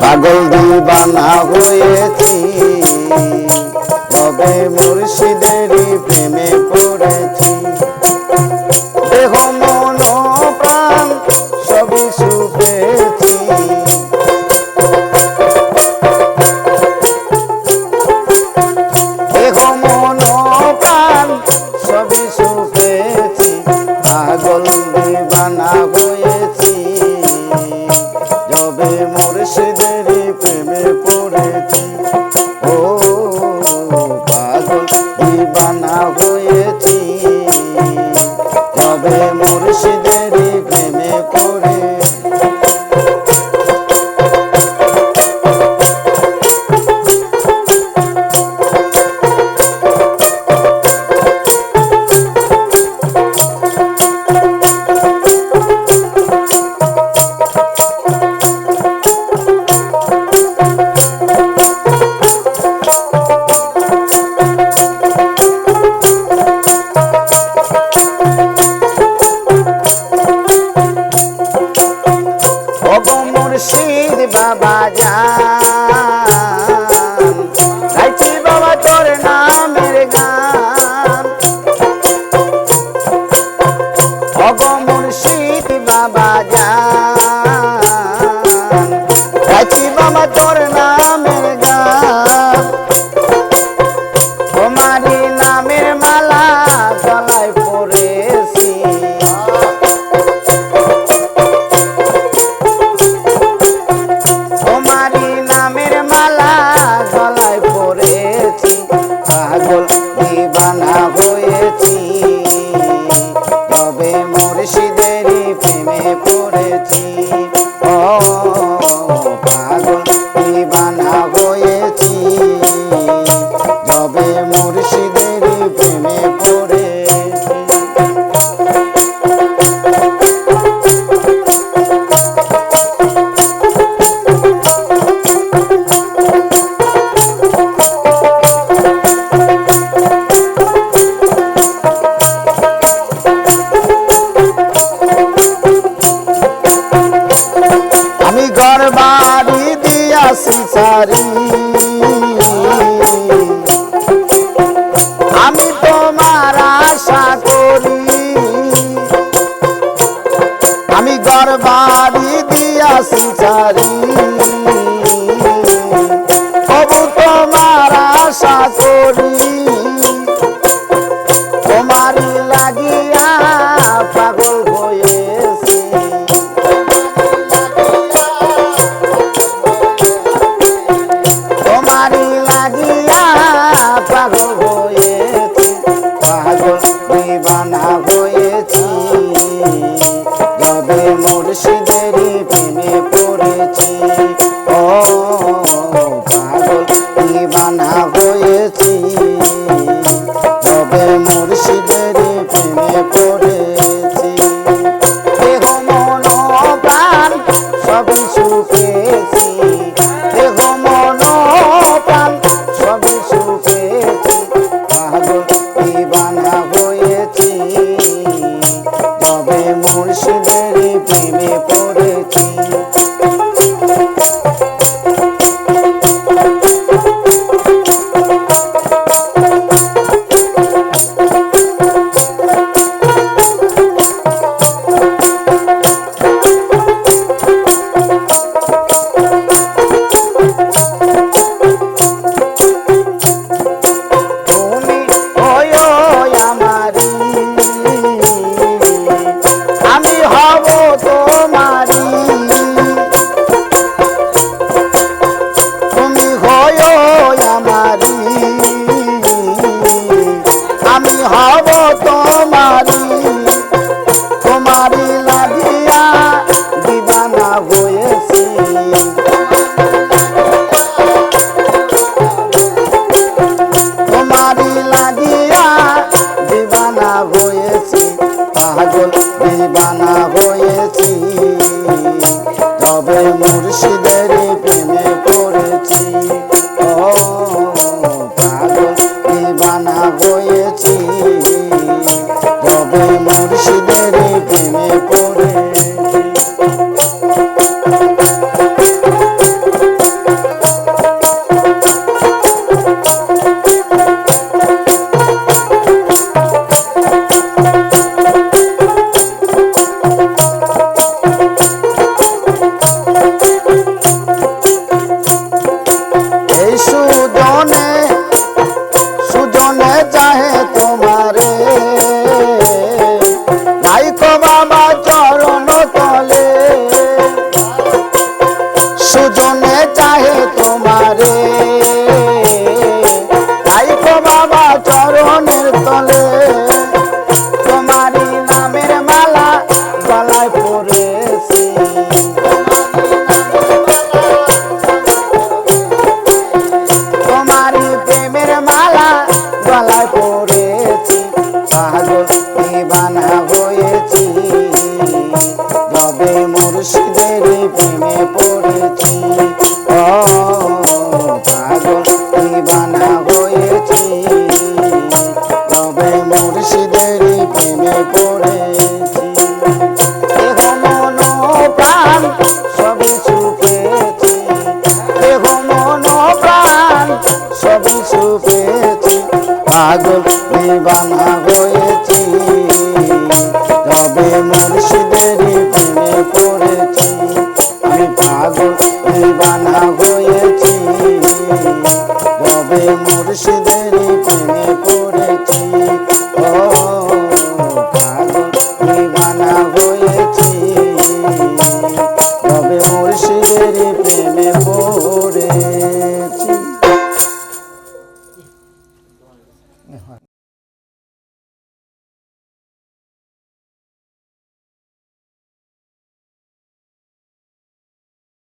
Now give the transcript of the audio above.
পাগল দিবানা পাগল দিবানা হয়েছি। তবে बाबा जा করেছি। ও, পাগল দিবানা হয়েছি? তবে মুর্শিদের প্রেমে পড়েছি। দেহ মন প্রাণ, সবই সুখেছি। দেহ মন প্রাণ, সবই সুখেছি। পাগল দিবানা হয়েছি? তবে মুর্শিদের প্রেমে পড়ে দিবানা হয়েছি। যবে মুর্শিদের প্রেমে পড়েছি। ও, পাগল দিবানা হয়েছি। যবে মুর্শিদের প্রেমে পড়েছি। দেহ, মন প্রাণ সবই সুপেছি দেহ, মন প্রাণ সবই সুপেছি পাগল দিবানা